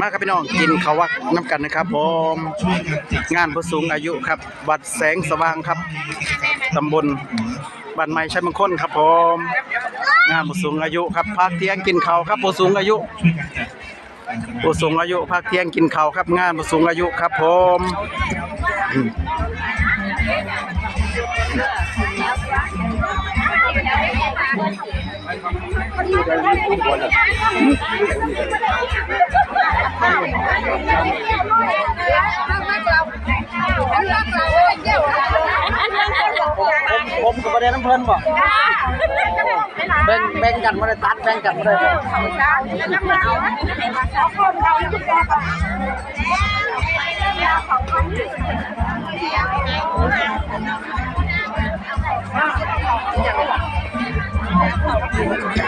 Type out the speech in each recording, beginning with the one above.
มาครับพี่น้องกินข้าววักน้ำกันนะครับผมช่วยกันจัดงานผู้สูงอายุครับวัดแสงสว่างครับตำบลบ้านไม้ชัยมงคลครับผมงานผู้สูงอายุครับพักเที่ยงกินข้าวครับผู้สูงอายุช่วยกันจัดผู้สูงอายุพักเที่ยงกินข้าวครับ งานผู้สูงอายุครับผมอืม ผมกับประเด็นน้ำเพลินบอกแบ่งแบ่งกันมาได้ตัดแบ่งกันมาได้เ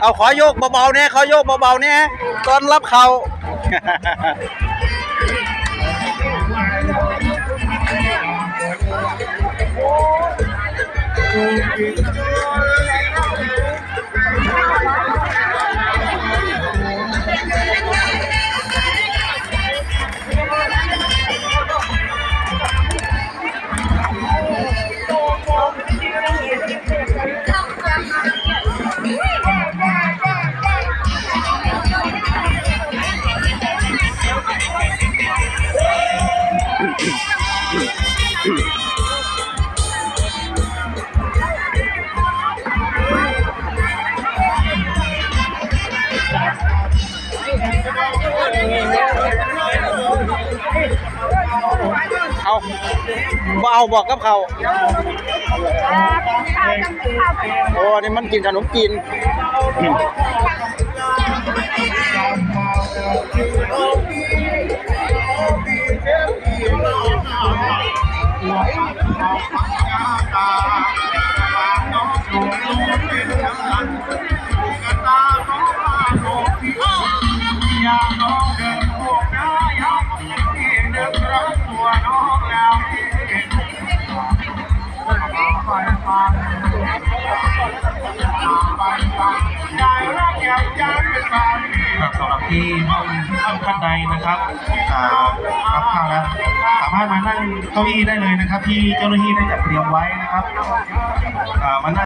เอาขอโยกเบาๆเนี่ยขอโยกเบาๆเนี่ยต้อนรับเขา Oh, เอาบ่เอาบอกกับเขาโอ้นี่มันกินขนมจีน ครับสำหรับที่ห้องท่านท่านใดนะครับอ่ารับข้าวแล้วสามารถมานั่งเก้าอี้ได้เลยนะครับ ที่เจ้าหน้าที่ได้จัดเตรียมไว้นะครับอ่ามานั่ง